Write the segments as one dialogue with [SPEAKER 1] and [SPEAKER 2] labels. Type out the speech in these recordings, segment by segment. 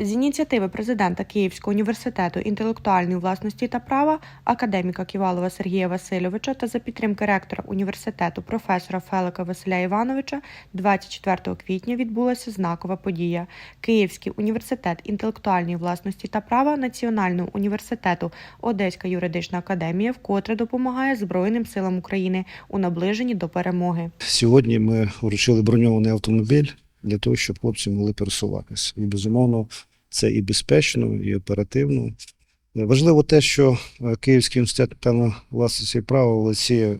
[SPEAKER 1] З ініціативи президента Київського університету інтелектуальної власності та права академіка Ківалова Сергія Васильовича та за підтримки ректора університету професора Фелика Василя Івановича 24 квітня відбулася знакова подія. Київський університет інтелектуальної власності та права Національного університету Одеська юридична академія вкотре допомагає Збройним силам України у наближенні до перемоги.
[SPEAKER 2] Сьогодні ми вручили броньований автомобіль для того, щоб хлопці могли пересуватися. І безумовно, це і безпечно, і оперативно. Важливо те, що е, Київський університет певно власності права в лиці е,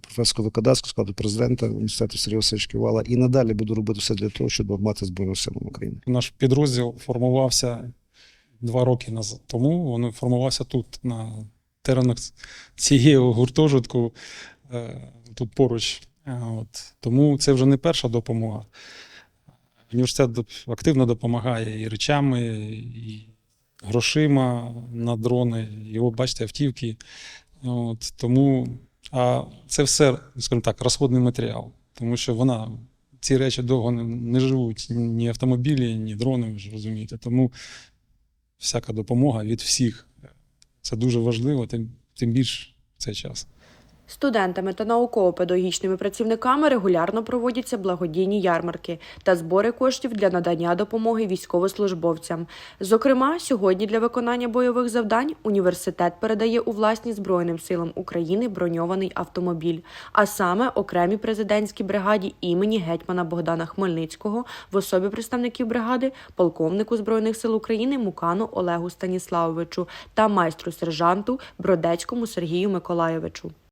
[SPEAKER 2] професора викладацького складу президента університету Сергія Васильовича Ківала і надалі буду робити все для того, щоб допомагати Збройним силам України.
[SPEAKER 3] Наш підрозділ формувався два роки назад. Тому він формувався тут, на теренах цієї гуртожитку, е, тут поруч. От. Тому це вже не перша допомога. Університет активно допомагає і речами, і грошима на дрони, його, бачите, автівки. От. Тому а це все, скажімо так, розходний матеріал. Тому що вона ці речі довго не, не живуть ні автомобілі, ні дрони, ви ж розумієте. Тому всяка допомога від всіх це дуже важливо, тим, тим більш в цей час.
[SPEAKER 1] Студентами та науково-педагогічними працівниками регулярно проводяться благодійні ярмарки та збори коштів для надання допомоги військовослужбовцям. Зокрема, сьогодні для виконання бойових завдань університет передає у власність Збройним силам України броньований автомобіль, а саме окремій президентській бригаді імені гетьмана Богдана Хмельницького в особі представників бригади, полковнику Збройних сил України Мукану Олегу Станіславовичу та майстру сержанту Бродецькому Сергію Миколайовичу.